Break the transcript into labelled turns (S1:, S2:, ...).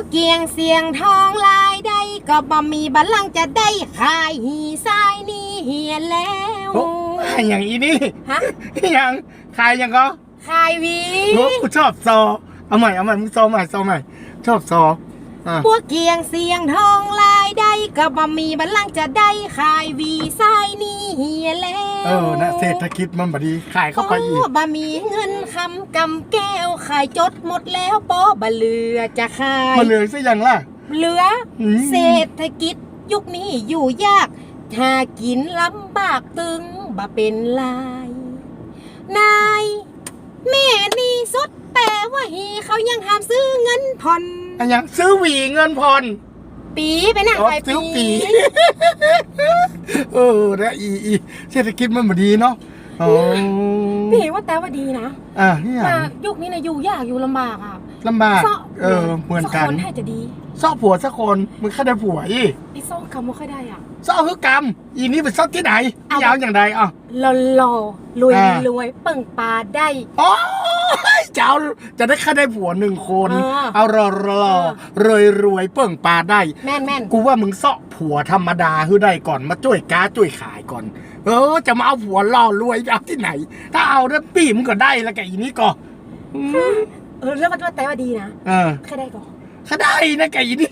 S1: วกเกียงเสียงทองลายใดก็บ่มีบัลลังก์จะได้ขายหีทรายนี่เหียแล้ว
S2: โอ้ยอย่างอีนี่
S1: ฮะ
S2: อย่างใครอย่างก็
S1: ขายหวี
S2: โอ้กูชอบซอเอาใหม่เอาใหม่มึงซอใหม่ซอใหม่ ชอบซออะ
S1: พวกเกียงเสียงทองลายใดก็บ่มีบัลลังก์จะได้ขายหวีทรายนี่เหียแล้ว
S2: เออนะเศรษฐกิจมันบดีขายเข้าไปอีก
S1: โบะมีเงินคำกำแก้วขายจดหมดแล้วปอบะเหลือจะขาย
S2: มาเลยซะอย่างล่ะ
S1: เหลืออ
S2: ม
S1: เศรษฐกิจยุคนี้อยู่ยากหากินลำบากตึงบ่เป็นลาย นายแม่นี่สุดแต่ว่าฮีเขายังห้ามซื้อเงินผ่อน
S2: อันยังซื้อหวีเงินผ่อน
S1: ปีไปนั่ง
S2: อ๋อ
S1: ขาย
S2: ซื้อปี
S1: ปี
S2: เออนะอีอีเศรษฐกิจมันบดีเนาะอ๋อ
S1: พี่ว่าแต่ว่าดีนะ
S2: อะนี่อย่าง
S1: แต่ยุคนี้นะอยู่ยากอยู่ลำบากอะ
S2: ลำบาก
S1: ซ่
S2: เออเหมือนกัน
S1: สัคนให้จะดี
S2: ซ่อผัวสักคนมึงแค่ได้ผัวอี
S1: ไอ้ซ่อคำว่าค่อยได้อะ
S2: ซ่อคือกรรมอีนี่เป็นซ่อที่ไหน
S1: เอา
S2: ยาวอย่างใดอะ
S1: หล่อหล่อรวย
S2: อ่า
S1: รวยเปิ่งปลาได้
S2: โอ้ย เจ้าจะได้แค่ได้ผัวหนึ่งคน
S1: เออ
S2: เอารอรอรวยรวยเปิ่งปลาได้
S1: แม่นแม่น
S2: กูว่ามึงเสาะผัวธรรมดาคือได้ก่อนมาช่วยก้าช่วยขายก่อน เออ จะมาเอาผัวล่อรวยเอาที่ไหน ถ้าเอาได้ปีมึงก็ได้แล้วแกอีนี่ก็อืม
S1: เออแล้วว่าแต่ว่าดีนะ
S2: เออ
S1: แค่ได้ก่อน
S2: ก็ได้นะแกอีนี่